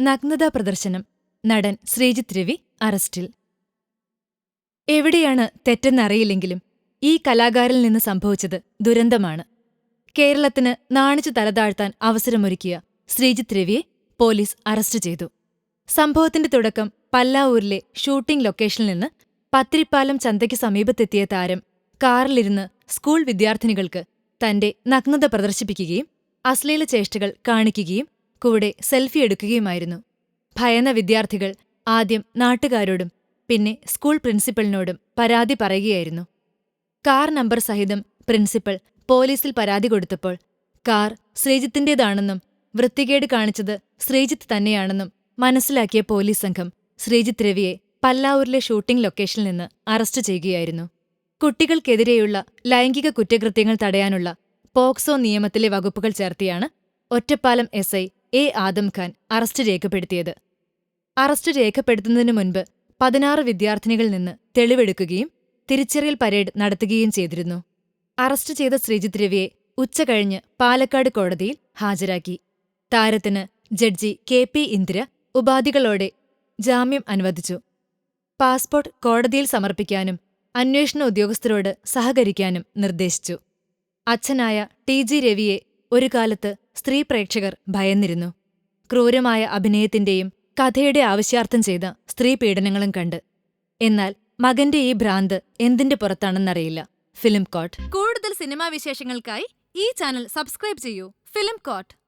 നഗ്നതാ പ്രദർശനം. നടൻ ശ്രീജിത്ത് രവി അറസ്റ്റിൽ. എവിടെയാണ് തെറ്റെന്നറിയില്ലെങ്കിലും ഈ കലാകാരിൽ നിന്ന് സംഭവിച്ചത് ദുരന്തമാണ്. കേരളത്തിന് നാണിച്ചു തലതാഴ്ത്താൻ അവസരമൊരുക്കിയ ശ്രീജിത്ത് രവിയെ പോലീസ് അറസ്റ്റ് ചെയ്തു. സംഭവത്തിന്റെ തുടക്കം പല്ലാവൂരിലെ ഷൂട്ടിംഗ് ലൊക്കേഷനിൽ നിന്ന് പത്തിരിപ്പാലം ചന്തയ്ക്ക് സമീപത്തെത്തിയ താരം കാറിലിരുന്ന് സ്കൂൾ വിദ്യാർത്ഥിനികൾക്ക് തന്റെ നഗ്നത പ്രദർശിപ്പിക്കുകയും അശ്ലീല ചേഷ്ടകൾ കാണിക്കുകയും കൂടെ സെൽഫി എടുക്കുകയുമായിരുന്നു. ഭയന്ന വിദ്യാർത്ഥികൾ ആദ്യം നാട്ടുകാരോടും പിന്നെ സ്കൂൾ പ്രിൻസിപ്പലിനോടും പരാതി പറയുകയായിരുന്നു. കാർ നമ്പർ സഹിതം പ്രിൻസിപ്പൽ പോലീസിൽ പരാതി കൊടുത്തപ്പോൾ കാർ ശ്രീജിത്തിന്റേതാണെന്നും വൃത്തികേട് കാണിച്ചത് ശ്രീജിത്ത് തന്നെയാണെന്നും മനസ്സിലാക്കിയ പോലീസ് സംഘം ശ്രീജിത്ത് രവിയെ പല്ലാവൂരിലെ ഷൂട്ടിംഗ് ലൊക്കേഷനിൽ നിന്ന് അറസ്റ്റ് ചെയ്യുകയായിരുന്നു. കുട്ടികൾക്കെതിരെയുള്ള ലൈംഗിക കുറ്റകൃത്യങ്ങൾ തടയാനുള്ള പോക്സോ നിയമത്തിലെ വകുപ്പുകൾ ചേർത്തിയാണ് Ottapalam S A Adam Khan arrest രേഖപ്പെടുത്തിയത്. അറസ്റ്റ് രേഖപ്പെടുത്തുന്നതിനു മുൻപ് പതിനാറ് വിദ്യാർത്ഥിനികളിൽ നിന്ന് തെളിവെടുക്കുകയും തിരിച്ചറിയൽ പരേഡ് നടത്തുകയും ചെയ്തിരുന്നു. അറസ്റ്റ് ചെയ്ത ശ്രീജിത്ത് രവിയെ ഉച്ചകഴിഞ്ഞ് പാലക്കാട് കോടതിയിൽ ഹാജരാക്കി. താരത്തിന് ജഡ്ജി കെ പി ഇന്ദിര ഉപാധികളോടെ ജാമ്യം അനുവദിച്ചു. പാസ്പോർട്ട് കോടതിയിൽ സമർപ്പിക്കാനും അന്വേഷണ ഉദ്യോഗസ്ഥരോട് സഹകരിക്കാനും നിർദ്ദേശിച്ചു. അച്ഛനായ ടി ജി രവിയെ ഒരു കാലത്ത് സ്ത്രീ പ്രേക്ഷകർ ഭയന്നിരുന്നു. ക്രൂരമായ അഭിനയത്തിന്റെയും കഥയുടെ ആവശ്യാർത്ഥം ചെയ്ത സ്ത്രീ പീഡനങ്ങളും കണ്ട്. എന്നാൽ മകന്റെ ഈ ഭ്രാന്ത് എന്തിന്റെ പുറത്താണെന്നറിയില്ല. Film court. കൂടുതൽ സിനിമാ വിശേഷങ്ങൾക്കായി ഈ ചാനൽ സബ്സ്ക്രൈബ് ചെയ്യൂ. Film court.